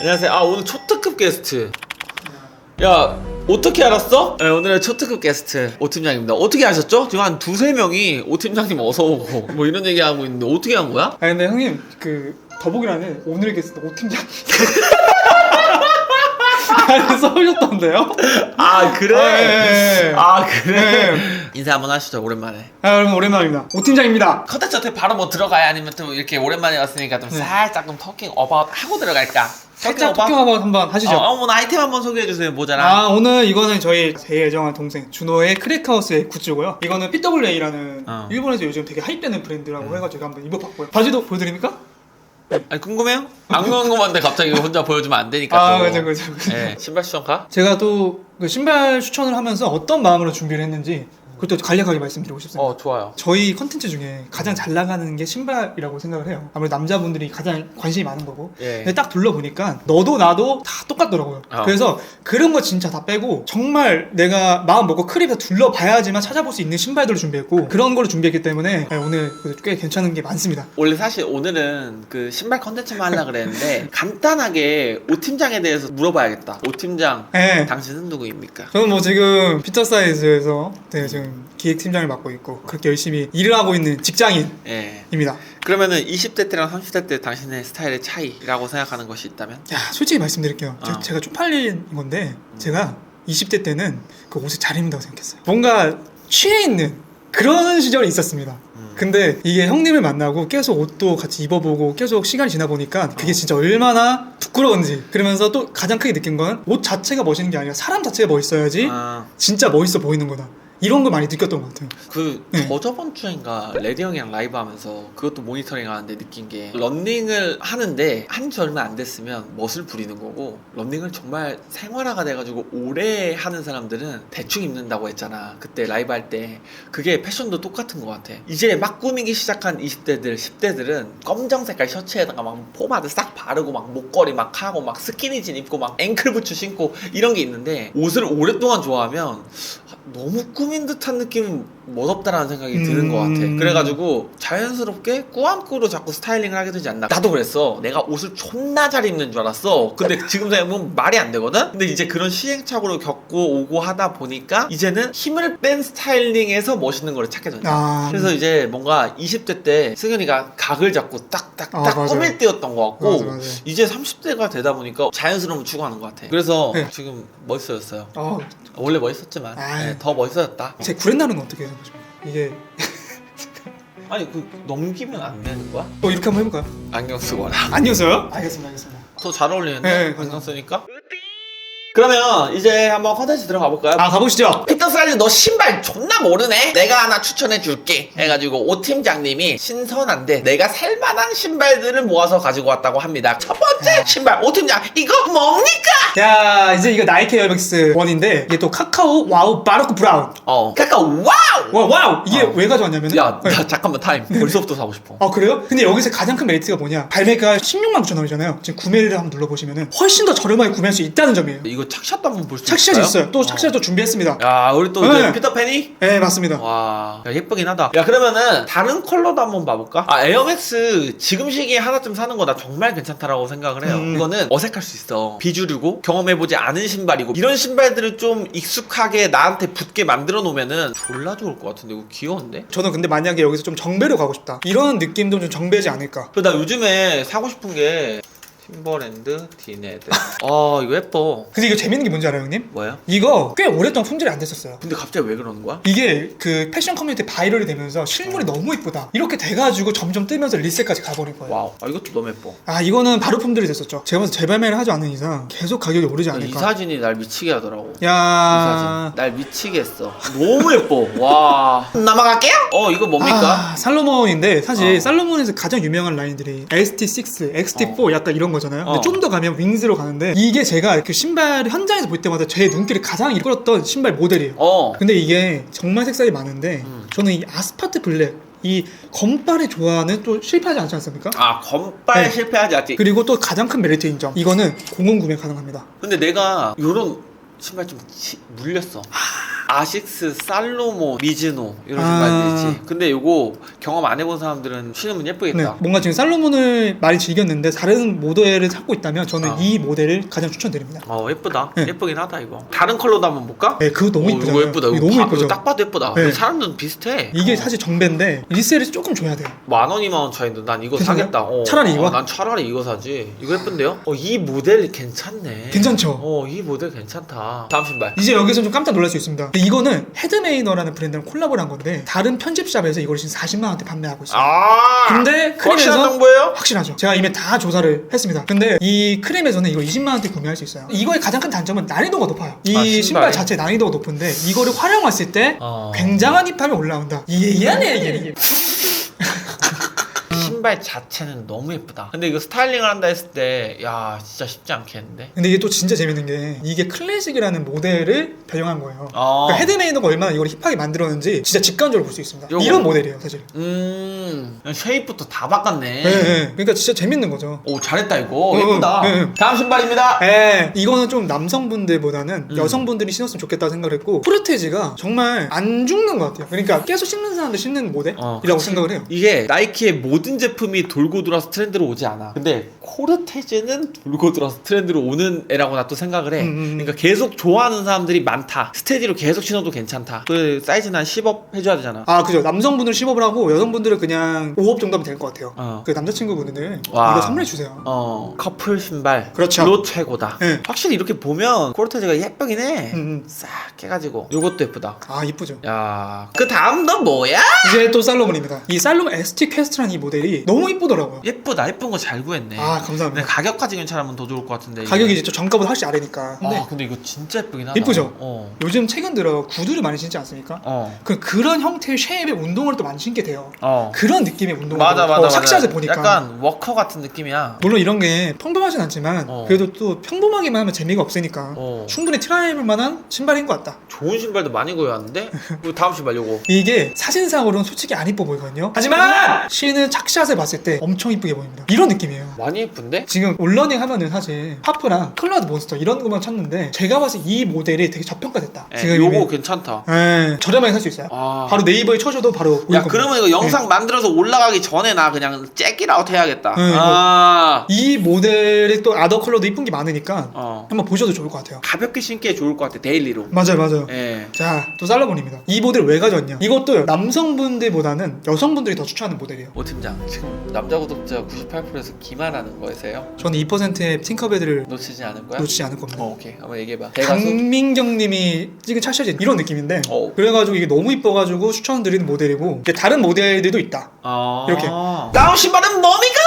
안녕하세요. 아 오늘 초특급 게스트. 야 어떻게 알았어? 네, 오늘의 초특급 게스트 오 팀장입니다. 어떻게 아셨죠? 지금 한 두세 명이 오 팀장님 어서 오고 뭐 이런 얘기 하고 있는데 어떻게 한 거야? 아 근데 형님 그 더보기란에 오늘 게스트 오 팀장 아니 써오셨던데요? 아 그래? 아, 예, 예. 아 그래? 네. 인사 한번 하시죠 오랜만에. 아 여러분 오랜만입니다 오 팀장입니다 컨텐츠 어떻게 바로 뭐 들어가야 아니면 또 이렇게 오랜만에 왔으니까 좀 네. 살짝 좀 터킹 어바웃 하고 들어갈까? 살짝 어바웃? 토킹 한번 한번 하시죠 어, 어머 나 아이템 한번 소개해 주세요 모자랑. 아 오늘 이거는 저희 제 애정한 동생 준호의 크랙하우스의 굿즈고요 이거는 PWA라는 어. 일본에서 요즘 되게 하이되는 브랜드라고 해가지고 제가 한번 입어봤고요 바지도 보여드립니까? 아니 궁금해요? 안 궁금한데 갑자기 혼자 보여주면 안 되니까. 아 또. 그죠 그죠 그죠 네, 신발 추천 가? 제가 또그 신발 추천을 하면서 어떤 마음으로 준비를 했는지 그것도 간략하게 말씀드리고 싶습니다 어 좋아요. 저희 컨텐츠 중에 가장 잘 나가는 게 신발이라고 생각을 해요. 아무래도 남자분들이 가장 관심이 많은 거고. 예. 근데 딱 둘러보니까 너도 나도 다 똑같더라고요. 어. 그래서 그런 거 진짜 다 빼고 정말 내가 마음 먹고 크립에서 둘러봐야지만 찾아볼 수 있는 신발들을 준비했고 그런 거를 준비했기 때문에 네, 오늘 꽤 괜찮은 게 많습니다. 원래 사실 오늘은 그 신발 컨텐츠만 하려고 그랬는데 간단하게 오 팀장에 대해서 물어봐야겠다. 오 팀장, 네. 당신은 누구입니까? 저는 뭐 지금 피터 사이즈에서 네, 지금 기획팀장을 맡고 있고 그렇게 열심히 일을 하고 있는 직장인입니다. 예. 그러면은 20대 때랑 30대 때 당신의 스타일의 차이라고 생각하는 것이 있다면? 야 솔직히 말씀드릴게요. 제- 어. 제가 쪽팔린 건데 제가 20대 때는 그 옷을 잘 입는다고 생각했어요. 뭔가 취해 있는 그런 시절이 있었습니다. 음. 근데 이게 형님을 만나고 계속 옷도 같이 입어보고 계속 시간이 지나 보니까 그게 진짜 얼마나 부끄러운지 그러면서 또 가장 크게 느낀 건 옷 자체가 멋있는 게 아니라 사람 자체가 멋있어야지 아, 진짜 멋있어 보이는 거다. 이런 걸 많이 느꼈던 것 같아요. 그 네. 저저번 주인가 레디 형이랑 라이브 하면서 그것도 모니터링 하는데 느낀 게 런닝을 하는데 한 지 얼마 안 됐으면 멋을 부리는 거고 런닝을 정말 생활화가 돼가지고 오래 하는 사람들은 대충 입는다고 했잖아 그때 라이브 할 때 그게 패션도 똑같은 것 같아 이제 막 꾸미기 시작한 20대들 10대들은 검정 색깔 셔츠에다가 막 포마드 싹 바르고 막 목걸이 막 하고 막 스키니진 입고 막 앵클 부츠 신고 이런 게 있는데 옷을 오랫동안 좋아하면 너무 꾸민 듯한 느낌은 멋없다라는 생각이 드는 것 같아. 음. 그래가지고 자연스럽게 꾸안꾸로 자꾸 스타일링을 하게 되지 않나. 나도 그랬어. 내가 옷을 존나 잘 입는 줄 알았어. 근데 지금 생각해보면 말이 안 되거든? 근데 이제 그런 시행착오를 겪고 오고 하다 보니까 이제는 힘을 뺀 스타일링에서 멋있는 거를 찾게 된다. 아, 그래서 이제 뭔가 20대 때 승현이가 각을 잡고 딱딱딱 아. 꾸밀 때였던 것 같고 맞아, 맞아. 이제 30대가 되다 보니까 자연스러움을 추구하는 것 같아. 그래서 네. 지금 멋있어졌어요. 어, 원래 멋있었지만 아이. 네, 더 멋있어졌다. 제 구렛나루는 어떻게 생각하십니까? 이게 아니 그 넘기면 안 되는 거야? 어, 이렇게 한번 해볼까요? 안경 쓰거라. 아니었어요? 알겠습니다, 알겠습니다. 더 잘 어울리는데 네, 안경 감사합니다. 쓰니까. 그러면 이제 한번 컨텐츠 들어가 볼까요? 아 가보시죠. 피터 사이즈 너 신발 존나 모르네? 내가 하나 추천해 줄게 해가지고 오 팀장님이 신선한데 내가 살만한 신발들을 모아서 가지고 왔다고 합니다 첫 번째 신발 오 팀장 이거 뭡니까? 자 이제 이거 나이키 에어맥스 1인데 이게 또 카카오 와우 바로크 브라운. 어 카카오 와우! 와 와우 이게 어. 왜 가져왔냐면은 야 네. 나 잠깐만 타임 벌써부터 사고 싶어 아 그래요? 근데 여기서 가장 큰 메리트가 뭐냐 발매가 16만 9천 원이잖아요 지금 구매를 한번 눌러보시면은 훨씬 더 저렴하게 구매할 수 있다는 점이에요 이거 착샷도 한번 볼수 착샷이 있어요? 또 착샷도 준비했습니다 야 우리 또 네. 이제 피터팬이? 네 맞습니다 와 야, 예쁘긴 하다 야 그러면은 다른 컬러도 한번 봐볼까? 아 에어맥스 지금 시기에 하나쯤 사는 거 나 정말 괜찮다라고 생각을 해요 음. 이거는 어색할 수 있어 비주류고 경험해보지 않은 신발이고 이런 신발들을 좀 익숙하게 나한테 붙게 만들어 놓으면은 졸라 좋을 것 같은데 이거 귀여운데? 저는 근데 만약에 여기서 좀 정배로 가고 싶다 이런 느낌도 좀 정배지 않을까 그나 요즘에 사고 싶은 게 팀버랜드 디네드. 아 이거 예뻐. 근데 이거 재밌는 게 뭔지 알아요 형님? 뭐야? 이거 꽤 오랫동안 품질이 안 됐었어요. 근데 갑자기 왜 그러는 거야? 이게 그 패션 커뮤니티 바이럴이 되면서 실물이 너무 이쁘다. 이렇게 돼가지고 점점 뜨면서 리셋까지 가버린 거예요. 와우. 아 이것도 너무 예뻐. 아 이거는 바로 품절이 됐었죠. 제가 봐서 재발매를 하지 않는 이상 계속 가격이 오르지 이 않을까. 사진이 날 미치게 하더라고. 이야 사진. 날 미치게 했어. 너무 예뻐. 와. 넘어갈게요. 어 이거 뭡니까? 아, 살로몬인데 사실 어. 살로몬에서 가장 유명한 라인들이 ST6, XT4 약간 이런 거잖아요. 근데 어. 좀더 가면 윙즈로 가는데 이게 제가 그 신발 현장에서 볼 때마다 제 눈길을 가장 이끌었던 신발 모델이에요. 어 근데 이게 정말 색깔이 많은데 음. 저는 이 아스파트 블랙 이 검빨의 조화는 또 실패하지 않지 않습니까? 아 건빨 네. 실패하지 않지 그리고 또 가장 큰 메리트인 점 이거는 공원 구매 가능합니다. 근데 내가 요런 신발 좀 치- 물렸어 아 식스, 살로모, 미즈노 이런 아. 신발들 있지. 근데 요거 경험 안 해본 사람들은 신으면 네, 예쁘겠다. 뭔가 지금 살로몬을 많이 즐겼는데 다른 모델을 찾고 있다면 저는 아. 이 모델을 가장 추천드립니다. 어 예쁘다. 네. 예쁘긴 하다 이거. 다른 컬러도 한번 볼까? 네, 그거 너무 어, 이쁘잖아요. 이거 예쁘다. 이거, 너무 봐- 이쁘죠. 이거 딱 봐도 예쁘다. 네. 사람들은 비슷해. 이게 어. 사실 정배인데 리셀을 조금 줘야 돼요. 만 원, 이만 원 차이인데 난 이거 괜찮아요? 사겠다. 어. 차라리 이거? 어, 난 차라리 이거 사지. 이거 예쁜데요? 어, 이 모델 괜찮네. 괜찮죠? 어, 이 모델 괜찮다. 다음 신발. 이제 여기서 좀 깜짝 놀랄 수 있습니다. 근데 이거는 헤드메이너라는 브랜드랑 콜라보를 한 건데 다른 편집샵에서 이걸 지금 40만 원대 판매하고 있어요. 아! 근데 확실한 크림에서 정보예요? 확실하죠. 제가 이미 다 조사를 했습니다. 근데 이 크림에서는 이거 20만 원대 구매할 수 있어요. 이거의 가장 큰 단점은 난이도가 높아요. 이 아, 신발? 자체 난이도가 높은데 이거를 활용했을 때 어. 굉장한 힙함이 올라온다. 예예네 이게. 신발 자체는 너무 예쁘다. 근데 이거 스타일링을 한다 했을 때, 야, 진짜 쉽지 않겠는데? 근데 이게 또 진짜 재밌는 게 이게 클래식이라는 모델을 변형한 거예요. 어. 그러니까 헤드메이너가 얼마나 이걸 힙하게 만들었는지 진짜 직관적으로 볼 수 있습니다. 요거. 이런 모델이에요, 사실. 음, 쉐입부터 다 바꿨네. 네, 네. 그러니까 진짜 재밌는 거죠. 오, 잘했다, 이거. 어, 예쁘다. 네, 네. 다음 신발입니다. 예, 이거는 좀 남성분들보다는 음. 여성분들이 신었으면 좋겠다 생각을 했고 프로테지가 정말 안 죽는 것 같아요. 그러니까 계속 신는 사람들 신는 모델이라고 어. 생각을 해요. 이게 나이키의 모든 제품 이 돌고 돌아서 트렌드로 오지 않아. 근데 코르테즈는 돌고 돌아서 트렌드로 오는 애라고 나 또 생각을 해. 음, 음. 그러니까 계속 좋아하는 사람들이 많다. 스테디로 계속 신어도 괜찮다. 그 사이즈는 한 10업 해줘야 되잖아. 아 그죠 남성분들 10업을 하고 여성분들은 그냥 5업 정도 하면 될 것 같아요. 어. 그 남자친구분들 와. 이거 선물해 주세요. 어, 커플 신발. 그렇죠. 로 최고다. 네. 확실히 이렇게 보면 코르테즈가 예쁘긴 해. 음, 음. 싹 해가지고. 요것도 예쁘다. 아 이쁘죠. 야, 그 다음 너 뭐야? 이제 또 살로몬입니다. 이 살로몬 ST 퀘스트라는 이 모델이 너무 이쁘더라고요. 예쁘다. 예쁜 거 잘 구했네. 아 근데 감사합니다. 가격까지 괜찮으면 더 좋을 것 같은데. 가격이 이제 좀 정가보다 훨씬 아래니까. 근데 아, 근데 이거 진짜 예쁘긴 하다. 이쁘죠? 어. 요즘 최근 들어 구두를 많이 신지 않습니까? 어. 그 그런 형태의 쉐입의 운동을 또 많이 신게 돼요. 어. 그런 느낌의 운동을 맞아, 맞아, 어, 맞아. 삭시하게 보니까 약간 워커 같은 느낌이야. 물론 이런 게 평범하진 않지만 어. 그래도 또 평범하게만 하면 재미가 없으니까 어. 충분히 트라이해볼 만한 신발인 것 같다. 좋은 신발도 많이 구해왔는데? 그 다음 신발 요거. 이게 사진상으로는 솔직히 안 이뻐 보이거든요. 하지만 신은 착샷을 봤을 때 엄청 이쁘게 보입니다. 이런 느낌이에요. 많이 예쁜데? 지금 올러닝 하면은 사실 파프랑 클라우드 몬스터 이런 것만 찾는데 제가 봤을 때 이 모델이 되게 저평가됐다. 예, 지금 요거 이미 괜찮다. 예, 저렴하게 살 수 있어요. 아. 바로 네이버에 쳐줘도 바로 보일 야, 겁니다. 그러면 이거 영상 만들어서 올라가기 전에 나 그냥 잭이라웃 해야겠다. 네, 아. 이 모델이 또 아더 컬러도 이쁜 게 많으니까 어. 한번 보셔도 좋을 것 같아요. 가볍게 신기에 좋을 것 같아, 데일리로. 맞아요, 맞아요. 예. 자, 또 살라본입니다. 이 모델 왜 가져왔냐? 이것도 남성분들보다는 여성분들이 더 추천하는 모델이에요. 오 팀장, 지금 남자 구독자 98%에서 기만하는 거세요? 저는 2%의 팅커베드를 놓치지 않을 거야? 놓치지 않을 겁니다. 어, 오케이. 한번 얘기해봐. 대가수? 강민경님이 찍은 차셔진 이런 느낌인데 어. 그래가지고 이게 너무 이뻐가지고 추천드리는 모델이고 이게 다른 모델들도 있다. 아. 이렇게. 다음 신발은 뭡니까?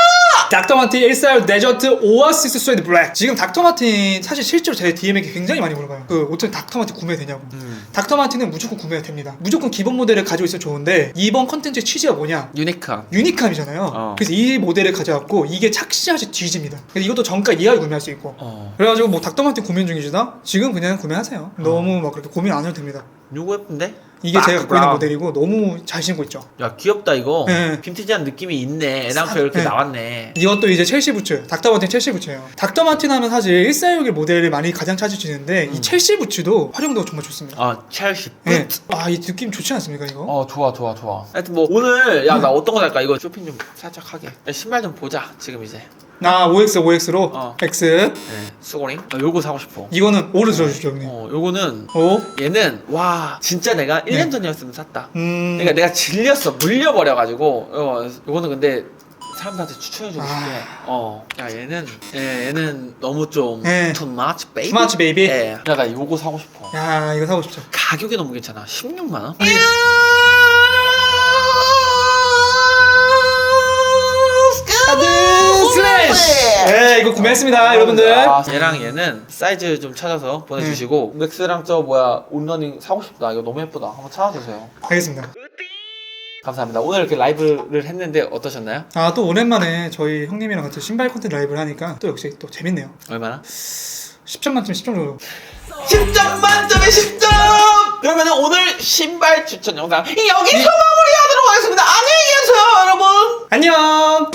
닥터마틴 141 데저트 오아시스 스웨드 블랙 지금 닥터마틴 사실 실제로 제 DM에게 굉장히 많이 물어봐요 그 어떻게 닥터마틴 구매되냐고 음. 닥터마틴은 무조건 구매가 됩니다 무조건 기본 모델을 가지고 있으면 좋은데 이번 컨텐츠의 취지가 뭐냐 유니크한. 유니크함이잖아요 어. 그래서 이 모델을 가져왔고 이게 착시하시 뒤집니다 그래서 이것도 정가 이하에 구매할 수 있고 어. 그래가지고 뭐 닥터마틴 고민 중이시다? 지금 그냥 구매하세요 너무 막 그렇게 고민 안 해도 됩니다 요거 예쁜데? 이게 제가 갖고 있는. 모델이고 너무 잘 신고 있죠 야 귀엽다 이거 네. 빈티지한 느낌이 있네 에나페 이렇게 네. 나왔네 이것도 이제 첼시 부츠, 닥터 마틴 첼시 부츠예요. 닥터 마틴 하면 사실 1461 모델을 많이 가장 찾으시는데 이 음. 첼시 부츠도 활용도가 정말 좋습니다. 아 첼시 네. 아, 이 느낌 좋지 않습니까, 이거? 어 좋아 좋아 좋아 하여튼 뭐 오늘 야 나 어떤 거 살까 이거 쇼핑 좀 살짝 하게 야, 신발 좀 보자 지금 이제 나 OX, OX로 어. X. 네 수고링 아, 요거 사고 싶어 이거는 O를 들어주죠, 형님. 어 요거는 O. 얘는 와 진짜 내가 1년 네. 전이었으면 샀다 음. 그러니까 내가 질렸어 물려버려가지고 어, 요거는 근데 사람들한테 추천해주고 아. 싶게 어야 얘는 예, 얘는 너무 좀 네. too much baby Too much baby? 예. 야나 요거 사고 싶어 야, 이거 사고 싶죠. 가격이 너무 괜찮아 16만 원? 카드 슬래시! 네, 이거 구매했습니다, 여러분들. 아, 얘랑 얘는 사이즈 좀 찾아서 보내주시고 맥스랑 저 뭐야 온러닝 사고 싶다 이거 너무 예쁘다 한번 찾아주세요 알겠습니다. 감사합니다 오늘 이렇게 라이브를 했는데 어떠셨나요? 아, 또 오랜만에 저희 형님이랑 같이 신발 콘텐츠 라이브를 하니까 또 역시 또 재밌네요. 얼마나? 10점 만점 10점 정도. 10점 만점에 10점! 그러면 오늘 신발 추천 영상 여기서 마무리하도록 하겠습니다 안녕히 계세요 여러분 안녕!